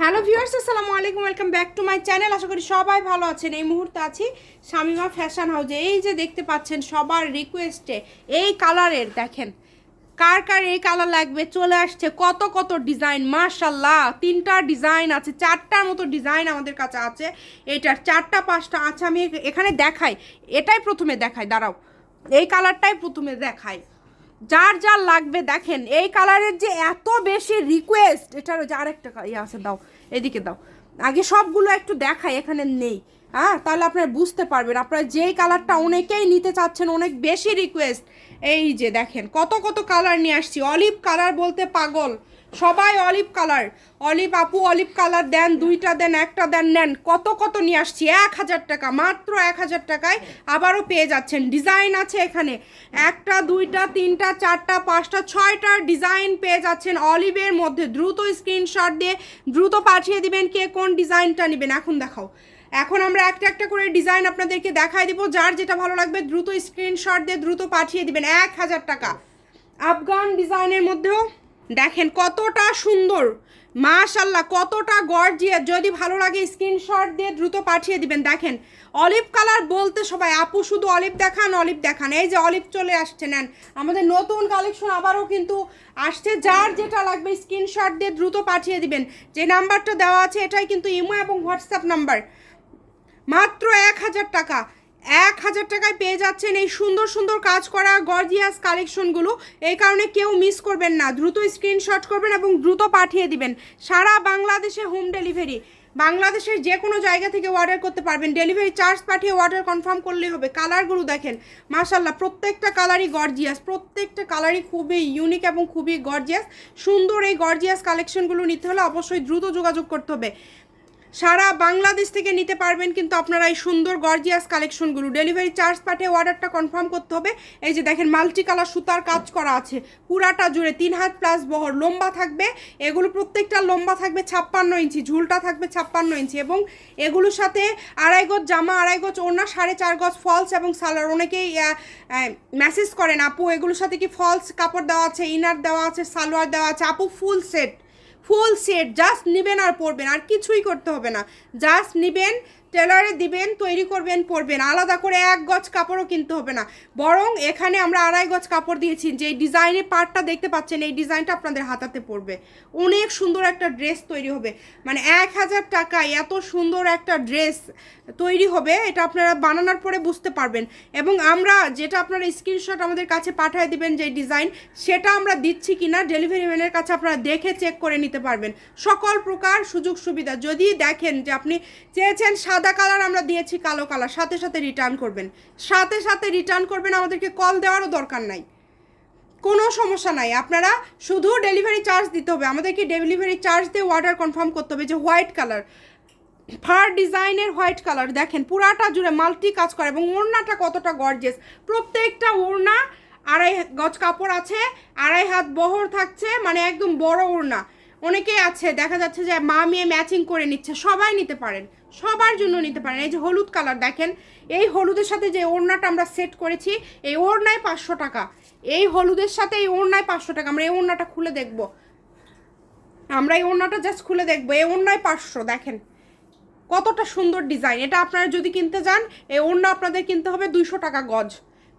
Hello viewers, আসসালামু আলাইকুম, welcome back to my channel. আশা করি সবাই ভালো আছেন। এই মুহূর্তে আছি শামিমা ফ্যাশন হাউজে। এই যে দেখতে পাচ্ছেন সবার রিকোয়েস্টে এই কালারের দেখেন। কার কার এই কালার লাগবে? চলে আসছে কত কত ডিজাইন মার্শাল্লাহ তিনটা ডিজাইন আছে, চারটার মতো ডিজাইন আমাদের কাছে আছে। এটার চারটা, পাঁচটা আছে, আমি এখানে দেখাই। এটাই প্রথমে দেখাই, দাঁড়াও। এই কালারটাই প্রথমে দেখাই। যার যার লাগবে, দেখেন, এই কালারের যে এত বেশি রিকোয়েস্ট এটার যার একটা ইয়ে আছে, দাও, এদিকে দাও। আগে সবগুলো একটু দেখাই, এখানে নেই। হ্যাঁ তাহলে আপনারা বুঝতে পারবেন। আপনারা যেই কালারটা অনেকেই নিতে চাচ্ছেন, অনেক বেশি রিকোয়েস্ট এই যে দেখেন, কত কত কালার নিয়ে আসছি। অলিভ কালার বলতে পাগল। সবাই অলিভ কালার অলিভ আপু অলিভ কালার দেন, দুইটা দেন, একটা দেন, নেন। কত কত নিয়ে আসছি? এক হাজার টাকা, মাত্র এক হাজার টাকায় আবারও পেয়ে যাচ্ছেন। ডিজাইন আছে এখানে। একটা, দুইটা, তিনটা, চারটা, পাঁচটা, ছয়টা ডিজাইন পেয়ে যাচ্ছেন অলিভের মধ্যে। দ্রুত স্ক্রিনশট দিয়ে দ্রুত পাঠিয়ে দিবেন কে কোন ডিজাইনটা নেবেন। এখন দেখাও। এখন আমরা একটা একটা করে ডিজাইন আপনাদেরকে দেখাই দিব। যার যেটা ভালো লাগবে দ্রুত স্ক্রিনশট দিয়ে দ্রুত পাঠিয়ে দিবেন। এক হাজার টাকা। আফগান ডিজাইনের মধ্যেও দেখেন কতটা সুন্দর। মাশাল্লাহ কতটা গর্জিয়াস যদি ভালো লাগে স্ক্রিনশট দিয়ে দ্রুত পাঠিয়ে দিবেন। দেখেন অলিভ কালার বলতে সবাই, আপু শুধু অলিভ দেখান অলিভ দেখান। এই যে অলিভ চলে আসছে, নেন। আমাদের নতুন কালেকশন আবারও কিন্তু আসছে। যার যেটা লাগবে স্ক্রিনশট দিয়ে দ্রুত পাঠিয়ে দিবেন। যে নাম্বারটা দেওয়া আছে, এটাই কিন্তু ইমো এবং হোয়াটসঅ্যাপ নাম্বার মাত্র এক হাজার টাকা। এক হাজার টাকায় পেয়ে যাচ্ছেন এই সুন্দর সুন্দর কাজ করা গর্জিয়াস কালেকশনগুলো এই কারণে কেউ মিস করবেন না। দ্রুত স্ক্রিনশট করবেন এবং দ্রুত পাঠিয়ে দিবেন। সারা বাংলাদেশে হোম ডেলিভারি বাংলাদেশের যে কোনো জায়গা থেকে অর্ডার করতে পারবেন। ডেলিভারি চার্জ পাঠিয়ে অর্ডার কনফার্ম করলেই হবে। কালারগুলো দেখেন। মাশাল্লাহ প্রত্যেকটা কালারই গর্জিয়াস প্রত্যেকটা কালারই খুবই ইউনিক এবং খুবই গর্জিয়াস সুন্দর এই গর্জিয়াস কালেকশনগুলো নিতে হলে অবশ্যই দ্রুত যোগাযোগ করতে হবে। সারা বাংলাদেশ থেকে নিতে পারবেন, কিন্তু আপনারা এই সুন্দর গর্জিয়াস কালেকশনগুলো ডেলিভারি চার্জ পাঠিয়ে অর্ডারটা কনফার্ম করতে হবে। এই যে দেখেন মাল্টি কালার সুতার কাজ করা আছে। পুরাটা জুড়ে তিন হাত প্লাস বহর, লম্বা থাকবে। এগুলো প্রত্যেকটা লম্বা থাকবে ছাপ্পান্ন ইঞ্চি, ঝুলটা থাকবে ছাপ্পান্ন ইঞ্চি এবং এগুলোর সাথে আড়াই গজ জামা, আড়াই গজ ওড়না, সাড়ে চার গজ ফলস এবং সালার অনেকেই মেসেজ করেন, আপু, এগুলোর সাথে কি ফলস কাপড় দেওয়া আছে ইনার দেওয়া আছে, সালোয়ার দেওয়া আছে? আপু full set full set just নেবেন আর পরবেন আর কিছুই করতে হবে না। জাস্ট নেবেন টেলারে দিবেন, তৈরি করবেন, পরবেন। আলাদা করে এক গজ কাপড়ও কিনতে হবে না। বরং এখানে আমরা আড়াই গজ কাপড় দিয়েছি, যে ডিজাইনের পার্টটা দেখতে পাচ্ছেন, এই ডিজাইনটা আপনাদের হাতাতে পড়বে। অনেক সুন্দর একটা ড্রেস তৈরি হবে। মানে এক হাজার টাকায় এত সুন্দর একটা ড্রেস তৈরি হবে, এটা আপনারা বানানোর পরে বুঝতে পারবেন। এবং আমরা যেটা আপনারা স্ক্রিনশট আমাদের কাছে পাঠিয়ে দিবেন যে ডিজাইন, সেটা আমরা দিচ্ছি কিনা, ডেলিভারি ম্যানের কাছে আপনারা দেখে চেক করে নিতে পারবেন। সকল প্রকার সুযোগ সুবিধা যদি দেখেন যে আপনি চেয়েছেন সাদা কালার আমরা দিয়েছি কালো কালার। সাথে সাথে রিটার্ন করবেন। সাথে সাথে রিটার্ন করবেন, আমাদেরকে কল দেওয়ারও দরকার নাই। কোনো সমস্যা নাই। আপনারা শুধু ডেলিভারি চার্জ দিতে হবে। আমাদেরকে ডেলিভারি চার্জ দিয়ে অর্ডার কনফার্ম করতে হবে যে হোয়াইট কালার ফার ডিজাইনের হোয়াইট কালার দেখেন, পুরাটা জুড়ে মাল্টি কাজ করে এবং ওড়নাটা কতটা গর্জেস প্রত্যেকটা ওড়না আড়াই গজ কাপড় আছে, আড়াই হাত বহর থাকছে মানে একদম বড় ওড়না। অনেকেই আছে, দেখা যাচ্ছে যে মা মেয়ে ম্যাচিং করে নিচ্ছে, সবাই নিতে পারেন, সবার জন্য নিতে পারেন। এই যে হলুদ কালার দেখেন, এই হলুদের সাথে যে ওড়নাটা আমরা সেট করেছি, এই ওড়নায় পাঁচশো টাকা। এই হলুদের সাথে এই ওড়নায় পাঁচশো টাকা, আমরা এই ওড়নাটা খুলে দেখব। আমরা এই ওড়নাটা জাস্ট খুলে দেখব, এই ওড়নায় পাঁচশো, দেখেন। কতটা সুন্দর ডিজাইন এটা আপনারা যদি কিনতে যান, এই ওড়না আপনাদের কিনতে হবে দুইশো টাকা গজ।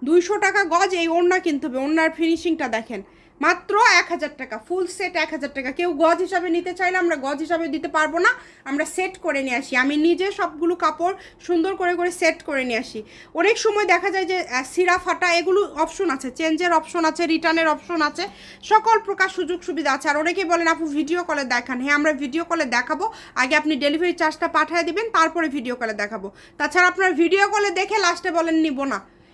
দুইশো টাকা গজ এই ওড়না কিনতে হবে। ওড়নার ফিনিশিংটা দেখেন। মাত্র এক হাজার টাকা ফুল সেট এক হাজার টাকা। কেউ গজ হিসাবে নিতে চাইলে আমরা গজ হিসাবে দিতে পারব না, আমরা সেট করে নিয়ে আসি। আমি নিজে সবগুলো কাপড় সুন্দর করে করে সেট করে নিয়ে আসি। অনেক সময় দেখা যায় যে সিরা, ফাটা, এগুলো অপশন আছে চেঞ্জের অপশন আছে রিটার্নের অপশন আছে, সকল প্রকার সুযোগ সুবিধা আছে। আর অনেকেই বলেন, আপু ভিডিও কলে দেখান। হ্যাঁ আমরা ভিডিও কলে দেখাবো। আগে আপনি ডেলিভারি চার্জটা পাঠিয়ে দিবেন, তারপরে ভিডিও কলে দেখাবো। তাছাড়া আপনার ভিডিও কলে দেখে লাস্টে বলেন, নিব না।